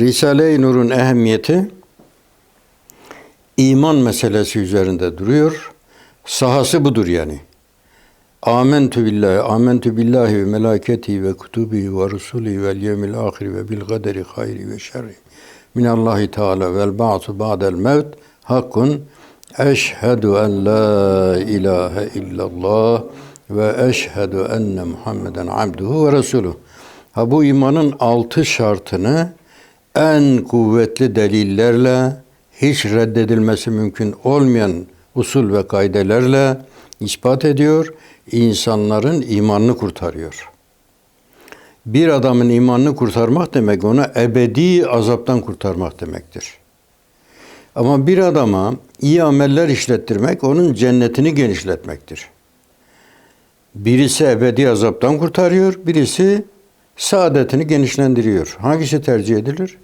Risale-i Nur'un ehemmiyeti iman meselesi üzerinde duruyor. Sahası budur yani. Amentü billahi, amentü billahi ve melaketi ve kutubihi ve rusuli vel yevmil ahir ve bil kaderi hayri ve şerri. Minallahi Teala vel ba'su ba'del mevt hakkun eşhedü en la ilahe illallah ve eşhedü enne Muhammeden abduhu ve resuluhu. Ha bu imanın altı şartını en kuvvetli delillerle hiç reddedilmesi mümkün olmayan usul ve kaidelerle ispat ediyor. insanların imanını kurtarıyor. Bir adamın imanını kurtarmak demek ona ebedi azaptan kurtarmak demektir. Ama bir adama iyi ameller işlettirmek onun cennetini genişletmektir. Birisi ebedi azaptan kurtarıyor, birisi saadetini genişlendiriyor. Hangisi tercih edilir?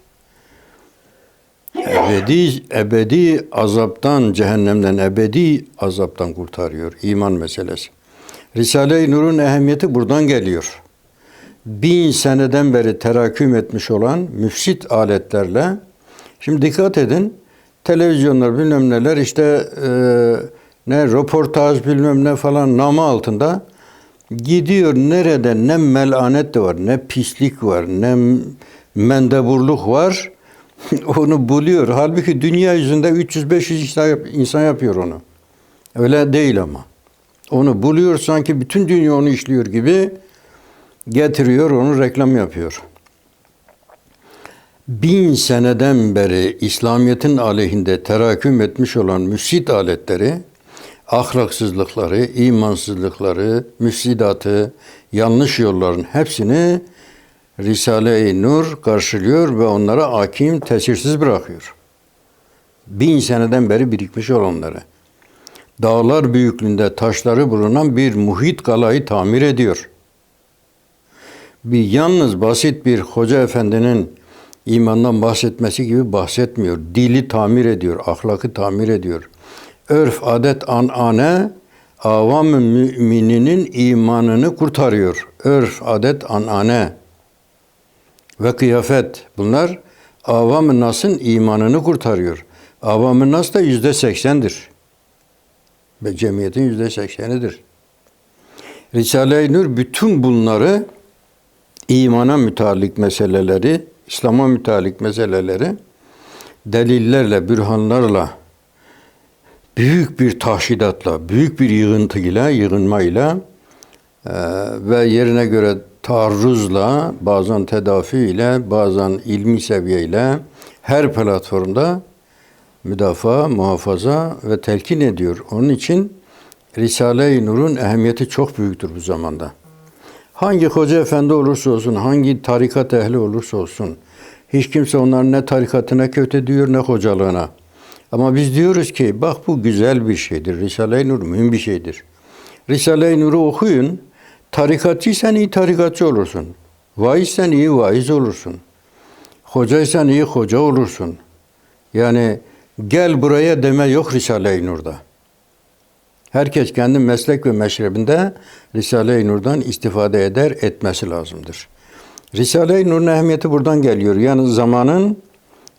Ebedi, ebedi azaptan, cehennemden ebedi azaptan kurtarıyor. iman meselesi. Risale-i Nur'un ehemmiyeti buradan geliyor. Bin seneden beri terakküm etmiş olan müfsit aletlerle, şimdi dikkat edin, televizyonlar bilmem neler işte e, ne röportaj bilmem ne falan namı altında gidiyor nerede ne melanet de var, ne pislik var, ne mendeburluk var. onu buluyor. Halbuki dünya yüzünde 300-500 insan yapıyor onu. Öyle değil ama. Onu buluyor sanki bütün dünya onu işliyor gibi getiriyor onu reklam yapıyor. Bin seneden beri İslamiyet'in aleyhinde terakküm etmiş olan müfsit aletleri, ahlaksızlıkları, imansızlıkları, müfsidatı, yanlış yolların hepsini Risale-i Nur karşılıyor ve onlara hakim, tesirsiz bırakıyor. Bin seneden beri birikmiş olanları. Dağlar büyüklüğünde taşları bulunan bir muhit kalayı tamir ediyor. Bir yalnız basit bir hoca efendinin imandan bahsetmesi gibi bahsetmiyor. Dili tamir ediyor, ahlakı tamir ediyor. Örf, adet, anane avam mümininin imanını kurtarıyor. Örf, adet, anane ve kıyafet bunlar avam-ı nasın imanını kurtarıyor. Avam-ı nas da yüzde seksendir. Ve cemiyetin yüzde seksenidir. Risale-i Nur bütün bunları imana müteallik meseleleri, İslam'a müteallik meseleleri delillerle, bürhanlarla, büyük bir tahşidatla, büyük bir yığıntıyla, yığınmayla e, ve yerine göre taarruzla, bazen tedafiyle, bazen ilmi seviyeyle her platformda müdafaa, muhafaza ve telkin ediyor. Onun için Risale-i Nur'un ehemmiyeti çok büyüktür bu zamanda. Hangi hoca efendi olursa olsun, hangi tarikat ehli olursa olsun, hiç kimse onların ne tarikatına kötü diyor ne hocalığına. Ama biz diyoruz ki bak bu güzel bir şeydir. Risale-i Nur mühim bir şeydir. Risale-i Nur'u okuyun. Tarikatçıysan iyi tarikatçı olursun. Vaizsen iyi vaiz olursun. Hocaysan iyi hoca olursun. Yani gel buraya deme yok Risale-i Nur'da. Herkes kendi meslek ve meşrebinde Risale-i Nur'dan istifade eder, etmesi lazımdır. Risale-i Nur'un ehemmiyeti buradan geliyor. Yani zamanın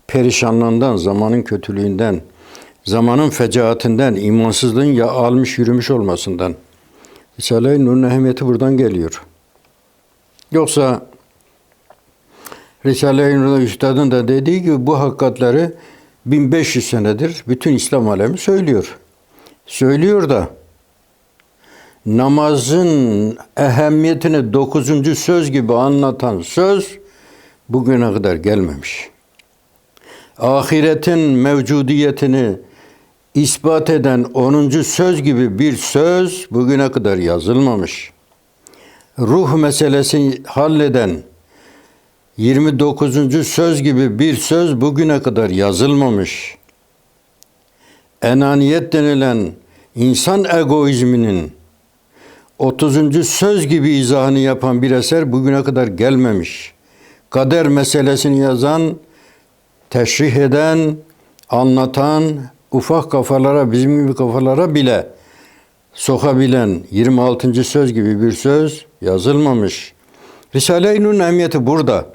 perişanlığından, zamanın kötülüğünden, zamanın fecaatinden, imansızlığın ya almış yürümüş olmasından. Risale-i Nur'un ehemmiyeti buradan geliyor. Yoksa Risale-i Nur'da Üstad'ın da dediği gibi bu hakikatleri 1500 senedir bütün İslam alemi söylüyor. Söylüyor da namazın ehemmiyetini dokuzuncu söz gibi anlatan söz bugüne kadar gelmemiş. Ahiretin mevcudiyetini ispat eden onuncu söz gibi bir söz bugüne kadar yazılmamış. Ruh meselesini halleden 29. söz gibi bir söz bugüne kadar yazılmamış. Enaniyet denilen insan egoizminin 30. söz gibi izahını yapan bir eser bugüne kadar gelmemiş. Kader meselesini yazan, teşrih eden, anlatan, ufak kafalara, bizim gibi kafalara bile sokabilen 26. söz gibi bir söz yazılmamış. Risale-i Nur'un emniyeti burada.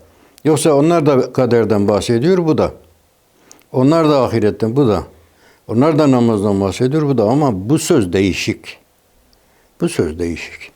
Yoksa onlar da kaderden bahsediyor, bu da. Onlar da ahiretten, bu da. Onlar da namazdan bahsediyor, bu da. Ama bu söz değişik. Bu söz değişik.